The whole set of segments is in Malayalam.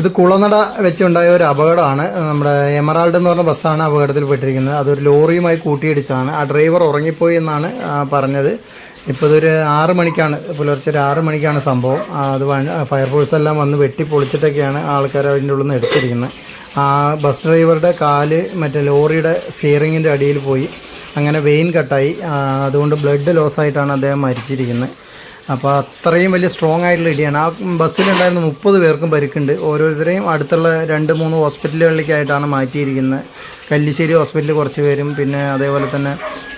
ഇത് കുളനട വെച്ചുണ്ടായ ഒരു അപകടമാണ്. നമ്മുടെ എമറാൾഡ് എന്ന് പറഞ്ഞ ബസ്സാണ് അപകടത്തിൽ പെട്ടിരിക്കുന്നത്. അതൊരു ലോറിയുമായി കൂട്ടിയിടിച്ചതാണ്. ആ ഡ്രൈവർ ഉറങ്ങിപ്പോയി എന്നാണ് പറഞ്ഞത്. ഇപ്പോൾ ഇതൊരു ആറ് മണിക്കാണ് പുലർച്ചെ ഒരു ആറ് മണിക്കാണ് സംഭവം. അത് ഫയർഫോഴ്സ് എല്ലാം വന്ന് വെട്ടി പൊളിച്ചിട്ടൊക്കെയാണ് ആൾക്കാർ അതിന്റെ ഉള്ളിൽ നിന്ന് എടുത്തിരിക്കുന്നത്. ആ ബസ് ഡ്രൈവറുടെ കാൽ മറ്റേ ലോറിയുടെ സ്റ്റിയറിങ്ങിന്റെ അടിയിൽ പോയി. അങ്ങനെ വെയിൻ കട്ടായി. അതുകൊണ്ട് ബ്ലഡ് ലോസ് ആയിട്ടാണ് അദ്ദേഹം മരിച്ചിരിക്കുന്നത്. അപ്പോൾ അത്രയും വലിയ സ്ട്രോങ് ആയിട്ടുള്ള ഇടിയാണ്. ആ ബസ്സിലുണ്ടായിരുന്ന മുപ്പത് പേർക്കും പരിക്കുണ്ട്. ഓരോരുത്തരെയും അടുത്തുള്ള രണ്ട് മൂന്ന് ഹോസ്പിറ്റലുകളിലേക്കായിട്ടാണ് മാറ്റിയിരിക്കുന്നത്. കല്ലിശ്ശേരി ഹോസ്പിറ്റലിൽ കുറച്ച് പേരും പിന്നെ അതേപോലെ തന്നെ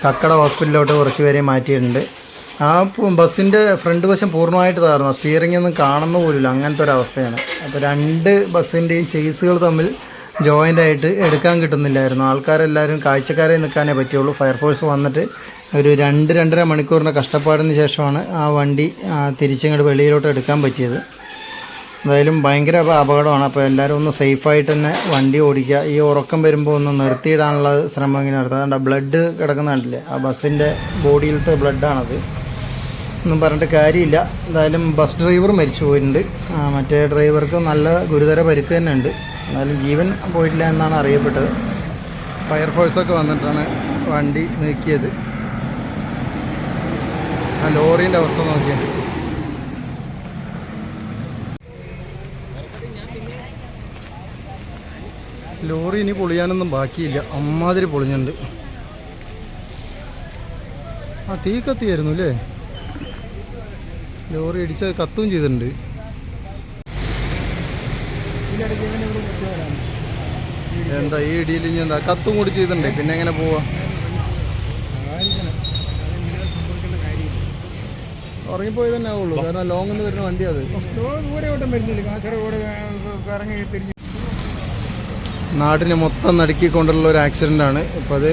കക്കട ഹോസ്പിറ്റലിലോട്ട് കുറച്ച് പേരെയും മാറ്റിയിട്ടുണ്ട്. ആ ബസ്സിന്റെ ഫ്രണ്ട് വശം പൂർണമായിട്ട് തകർന്നു. സ്റ്റിയറിംഗ് ഒന്നും കാണുന്ന പോലുമില്ല. അങ്ങനത്തെ ഒരു അവസ്ഥയാണ്. അപ്പോൾ രണ്ട് ബസ്സിന്റെയും ചേസുകൾ തമ്മിൽ ജോയിന്റ് ആയിട്ട് എടുക്കാൻ കിട്ടുന്നില്ലായിരുന്നു. ആൾക്കാരെല്ലാവരും കാഴ്ചക്കാരെ നിൽക്കാനേ പറ്റുള്ളൂ ഫയർഫോഴ്സ് വന്നിട്ട് ഒരു രണ്ട് രണ്ടര മണിക്കൂറിന്റെ കഷ്ടപ്പാടിന് ശേഷമാണ് ആ വണ്ടി തിരിച്ചിങ്ങോട്ട് വെളിയിലോട്ട് എടുക്കാൻ പറ്റിയത്. എന്തായാലും ഭയങ്കര അപ- അപകടമാണ്. അപ്പോൾ എല്ലാവരും ഒന്ന് സേഫായിട്ട് തന്നെ വണ്ടി ഓടിക്കുക. ഈ ഉറക്കം വരുമ്പോൾ ഒന്ന് നിർത്തിയിടാനുള്ള ശ്രമം ഇങ്ങനെ നടത്തുക. ബ്ലഡ് കിടക്കുന്ന കണ്ടില്ലേ? ആ ബസ്സിന്റെ ബോഡിയിലത്തെ ബ്ലഡാണത് ഒന്നും പറഞ്ഞിട്ട് കാര്യമില്ല. എന്തായാലും ബസ് ഡ്രൈവർ മരിച്ചു പോയിട്ടുണ്ട്. മറ്റേ ഡ്രൈവർക്ക് നല്ല ഗുരുതര പരിക്ക് തന്നെ ഉണ്ട്. എന്നാലും ജീവൻ പോയിട്ടില്ല എന്നാണ് അറിയപ്പെട്ടത്. ഫയർഫോഴ്സൊക്കെ വന്നിട്ടാണ് വണ്ടി നീക്കിയത്. ആ ലോറീന്റെ അവസ്ഥ നോക്കിയത് ലോറി ഇനി പൊളിയാനൊന്നും ബാക്കിയില്ല. അമ്മാതിരി പൊളിഞ്ഞുണ്ട്. ആ തീ കത്തിയായിരുന്നു അല്ലേ ലോറി ഇടിച്ച് കത്തുകയും ചെയ്തിട്ടുണ്ട്. എന്താ ഈ ഇടിയിൽ ഇനി എന്താ കത്തും കൂടി ചെയ്തിട്ടുണ്ട്. പിന്നെ എങ്ങനെ പോവാ? ഉറങ്ങിപ്പോയി തന്നെ ആവുള്ളൂ. കാരണം ലോങ് നിന്ന് വരുന്ന വണ്ടി അത്. നാടിനെ മൊത്തം നടുക്കിക്കൊണ്ടുള്ള ഒരു ആക്സിഡന്റ് ആണ്. ഇപ്പം അത്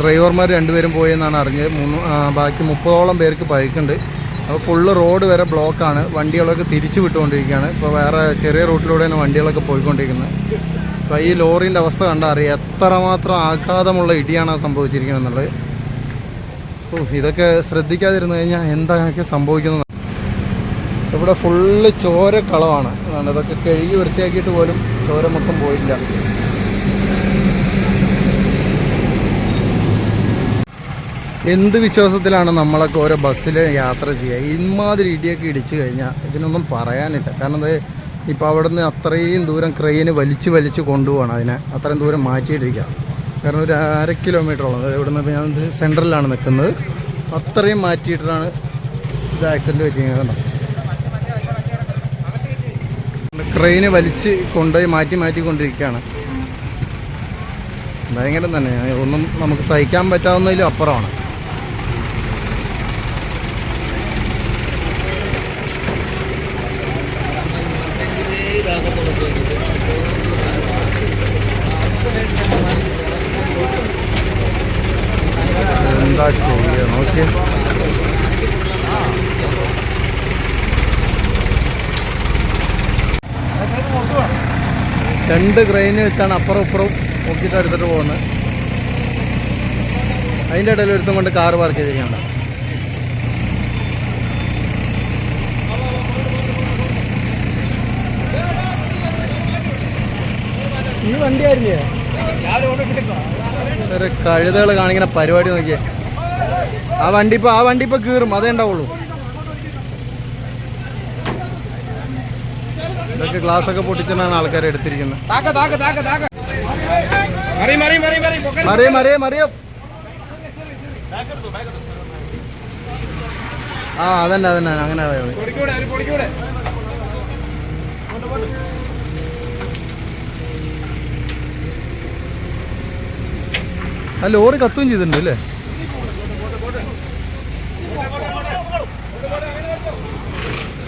ഡ്രൈവർമാർ രണ്ടുപേരും പോയെന്നാണ് അറിഞ്ഞത്. മൂന്ന് ബാക്കി മുപ്പതോളം പേർക്ക് പരിക്കുണ്ട് അപ്പോൾ ഫുള്ള് റോഡ് വരെ ബ്ലോക്കാണ് വണ്ടികളൊക്കെ തിരിച്ചു വിട്ടുകൊണ്ടിരിക്കുകയാണ്. ഇപ്പോൾ വേറെ ചെറിയ റൂട്ടിലൂടെയാണ് വണ്ടികളൊക്കെ പോയിക്കൊണ്ടിരിക്കുന്നത്. അപ്പോൾ ഈ ലോറിന്റെ അവസ്ഥ കണ്ടാൽ അറിയാം. എത്രമാത്രം ആഘാതമുള്ള ഇടിയാണ് സംഭവിച്ചിരിക്കുന്നത് എന്നുള്ളത്. ഓ ഇതൊക്കെ ശ്രദ്ധിക്കാതിരുന്നു കഴിഞ്ഞാൽ എന്തൊക്കെ സംഭവിക്കുന്നത് ഇവിടെ ഫുള്ള് ചോര കളവാണ് ഇതൊക്കെ കഴുകി വൃത്തിയാക്കിയിട്ട് പോലും ചോര മൊത്തം പോയില്ല എന്ത് വിശ്വാസത്തിലാണ് നമ്മളൊക്കെ ഓരോ ബസ്സിൽ യാത്ര ചെയ്യുക? ഇമാതിരി ഇടിയൊക്കെ ഇടിച്ചു കഴിഞ്ഞാൽ ഇതിനൊന്നും പറയാനില്ല. കാരണം അത് ഇപ്പോൾ അവിടെ നിന്ന് അത്രയും ദൂരം ക്രെയിന് വലിച്ച് വലിച്ച് കൊണ്ടുപോകണം അതിനെ. അത്രയും ദൂരം മാറ്റിയിട്ടിരിക്കുക. കാരണം ഒരു അര കിലോമീറ്ററോളം അതായത് ഇവിടെ നിന്ന് ഞാൻ സെൻട്രലിലാണ് നിൽക്കുന്നത്. അത്രയും മാറ്റിയിട്ടാണ് ഇത് ആക്സിഡന്റ് പറ്റിയത് ക്രെയിന് വലിച്ച് കൊണ്ടുപോയി മാറ്റി മാറ്റി കൊണ്ടിരിക്കുകയാണ്. ഭയങ്കരം തന്നെ. ഒന്നും നമുക്ക് സഹിക്കാൻ പറ്റാവുന്നതിലും അപ്പുറമാണ്. എന്താ ചെയ്യുക നോക്കിയേ രണ്ട് ക്രെയിന് വെച്ചാണ് അപ്പുറം ഇപ്പുറം നോക്കിയിട്ട് എടുത്തിട്ട് പോകുന്നത്. അതിന്റെ ഇടയിൽ ഒരുത്തം കൊണ്ട് കാർ പാർക്ക് ചെയ്തിരിക്കണ്ട ഈ വണ്ടിയായിരുന്നേ ഒരു കഴുതകൾ കാണിക്കുന്ന പരിപാടി നോക്കിയേ. ആ വണ്ടി ഇപ്പൊ ആ വണ്ടി ഇപ്പൊ കീറും. അതേ ഉണ്ടാവുള്ളൂ. ഇതൊക്കെ ഗ്ലാസ് ഒക്കെ പൊട്ടിച്ചാണ് ആൾക്കാരെ എടുത്തിരിക്കുന്നത്. മറിയോ മറിയോ മറിയോ ആ അതന്നെ അതന്നെ അങ്ങനെ ആ ലോറി കത്തുകയും ചെയ്തിട്ടുണ്ട് അല്ലേ?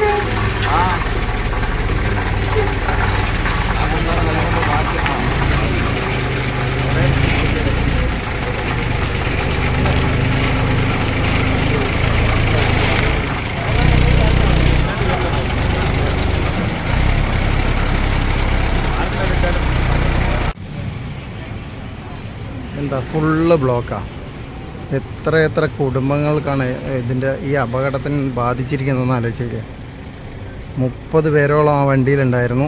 എന്താ ഫുള്ള് ബ്ലോക്കാണ് എത്ര എത്ര കുടുംബങ്ങൾക്കാണ് ഇതിന്റെ ഈ അപകടത്തിന് ബാധിച്ചിരിക്കുന്നതെന്ന് ആലോചിക്കുക മുപ്പത് പേരോളം ആ വണ്ടിയിലുണ്ടായിരുന്നു.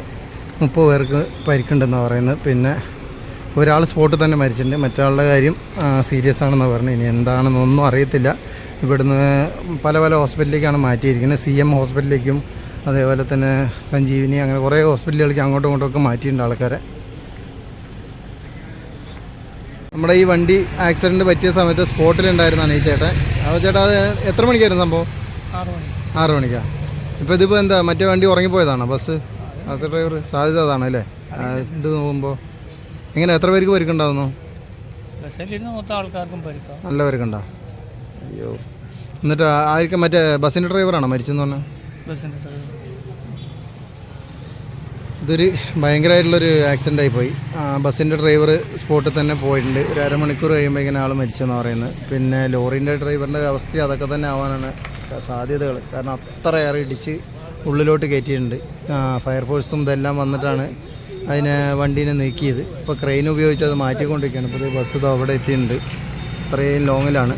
മുപ്പത് പേർക്ക് പരിക്കുണ്ടെന്നാണ് പറയുന്നത്. പിന്നെ ഒരാൾ സ്പോട്ടിൽ തന്നെ മരിച്ചിട്ടുണ്ട്. മറ്റാളുടെ കാര്യം സീരിയസ് ആണെന്നാണ് പറഞ്ഞത്. ഇനി എന്താണെന്നൊന്നും അറിയത്തില്ല. ഇവിടുന്ന് പല പല ഹോസ്പിറ്റലിലേക്കാണ് മാറ്റിയിരിക്കുന്നത്. സി എം ഹോസ്പിറ്റലിലേക്കും അതേപോലെ തന്നെ സഞ്ജീവിനി അങ്ങനെ കുറേ ഹോസ്പിറ്റലുകളിലേക്ക് അങ്ങോട്ടും ഇങ്ങോട്ടും ഒക്കെ മാറ്റിയിട്ടുണ്ട് ആൾക്കാരെ. നമ്മുടെ ഈ വണ്ടി ആക്സിഡന്റ് പറ്റിയ സമയത്ത് സ്പോട്ടിലുണ്ടായിരുന്നാണ് ഈ ചേട്ടൻ. അപ്പോൾ ചേട്ടാ അത് എത്ര മണിക്കായിരുന്നു സംഭവം? ആറ് മണി. ആറ് മണിക്കാ? ഇപ്പോൾ ഇതിപ്പോൾ എന്താ മറ്റേ വണ്ടി ഉറങ്ങിപ്പോയതാണോ? ബസ്? ബസ് ഡ്രൈവർ സാധ്യത അതാണ് അല്ലേ? ഇത് നോക്കുമ്പോൾ എങ്ങനെ എത്ര പേർക്ക് പരിക്കുണ്ടാവുന്നു? നല്ല പേർക്കുണ്ടോ അയ്യോ. എന്നിട്ട് ആയിരിക്കും മറ്റേ ബസ്സിന്റെ ഡ്രൈവറാണോ മരിച്ചെന്ന് പറഞ്ഞാൽ. ഇതൊരു ഭയങ്കരമായിട്ടുള്ളൊരു ആക്സിഡന്റ് ആയിപ്പോയി ബസ്സിന്റെ ഡ്രൈവർ സ്പോട്ടിൽ തന്നെ പോയിട്ടുണ്ട്. ഒരു അരമണിക്കൂർ കഴിയുമ്പോഴേക്കും ആൾ മരിച്ചെന്ന് പറയുന്നത്. പിന്നെ ലോറിന്റെ ഡ്രൈവറിന്റെ അവസ്ഥ അതൊക്കെ തന്നെ ആവാനാണ് സാധ്യതകൾ. കാരണം അത്രയേറെ ഇടിച്ച് ഉള്ളിലോട്ട് കയറ്റിയിട്ടുണ്ട്. ഫയർഫോഴ്സും ഇതെല്ലാം വന്നിട്ടാണ് അതിനെ വണ്ടീനെ നീക്കിയത്. ഇപ്പോൾ ക്രെയിൻ ഉപയോഗിച്ച് അത് മാറ്റിക്കൊണ്ടിരിക്കുകയാണ്. ഇപ്പോൾ ബസ് അവിടെ എത്തിയിട്ടുണ്ട്. ഇത്രയും ലോങ്ങിലാണ്.